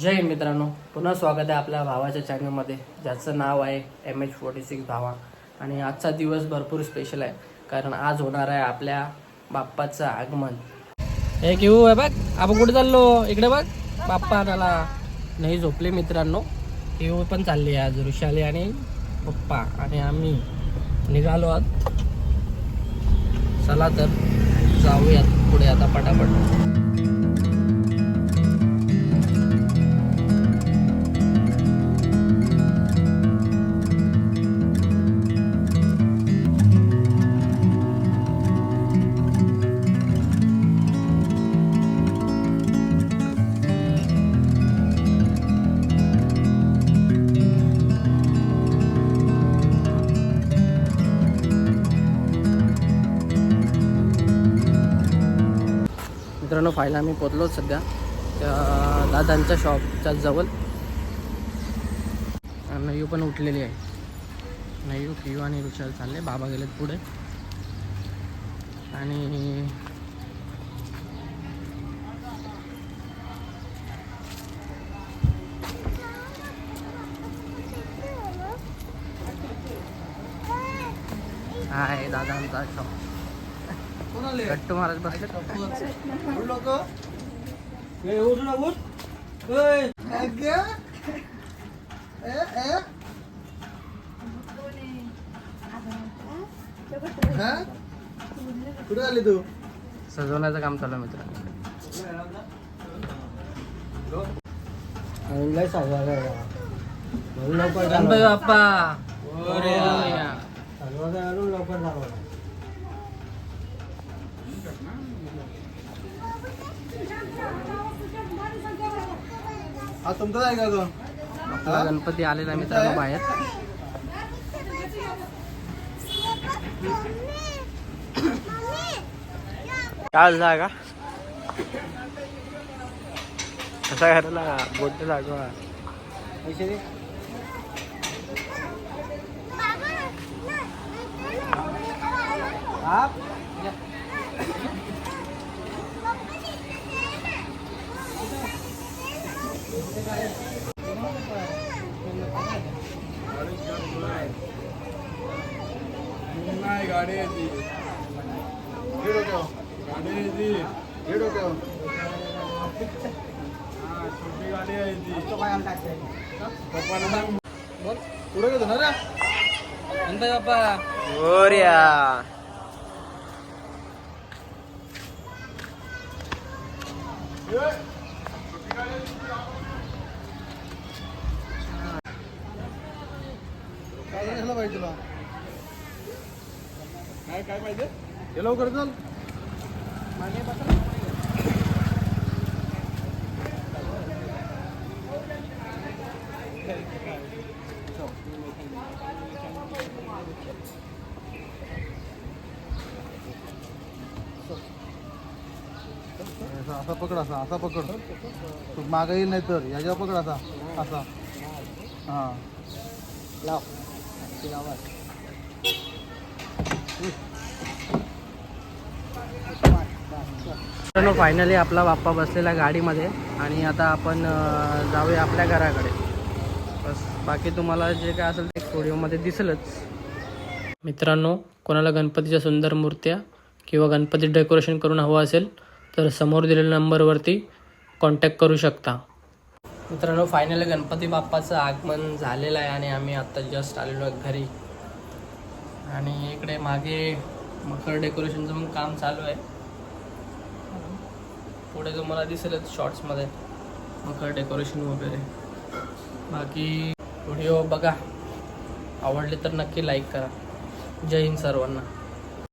जय हिंद मित्रांनो पुन्हा स्वागत आहे आपल्या भावाच्या चॅनलमध्ये ज्याचं नाव आहे एम एच फोर्टी सिक्स भावा. आणि आजचा दिवस भरपूर स्पेशल आहे कारण आज होणार आहे आपल्या बाप्पाचं आगमन. हे घेऊ आहे बघ आपण कुठे चाललो? इकडे बघ बाप्पा आणाला नाही झोपले मित्रांनो घेऊ पण चालली आज ऋषाली आणि पप्पा आणि आम्ही निघालो आहोत. चला तर जाऊयात पुढे आता पटापट. मित्रांनो फायला आम्ही पोचलो सध्या. दादांच्या शॉपच्या जवळ. नयू पण उठलेली आहे. नयू कियू आणि रुचाल चालले. बाबा गेलेत पुढे. आणि हा आहे दादांचा शॉप गट्टू महाराज बसले. कुठे आली तू? सजवण्याचं काम चालू आहे मित्रांनो. गणपती बाप्पा. मोरया. हा तुमचा आहे का तो? आपला गणपती आलेला मित्रांनो बाहेर. काय झालं का? कसा घराला बोट लागवा? नाही गाडी आहे ती हे डोक्यावर. गाडी आहे ती हे डोक्यावर. हा, छोटी गाडी आहे ती पप्पाला सांग. बोल पुढे घेतो ना रे. गणपती बाप्पा. मोरया काय झालं पाहिजे तुला? काय काय पाहिजे हे लवकर चल. असा असा पकड असा असा पकड. तू मागे येईल नाही तर याच्यावर पकड असा असा. हां. लाव. मित्रांनो फायनली आपला बाप्पा बसलेला गाडीमध्ये आणि आता आपण जाऊया आपल्या घराकडे. बस बाकी तुम्हाला जे काय असेल ते व्हिडिओमध्ये दिसेलच. मित्रांनो कोणाला गणपतीच्या सुंदर मूर्त्या किंवा गणपती डेकोरेशन करून हवं असेल तर समोर दिलेल्या नंबरवरती कॉन्टॅक्ट करू शकता. मित्रांनो फायनली गणपती बाप्पाचं आगमन झालेलं आहे आणि आम्ही आत्ता जस्ट आलेलो आहे घरी. आणि इकडे मागे मकर डेकोरेशनचं पण काम चालू आहे. पुढे तुम्हाला दिसेलच शॉर्ट्समध्ये मकर डेकोरेशन वगैरे. बाकी व्हिडिओ बघा. आवडले तर नक्की लाईक करा. जय हिंद सर्वांना.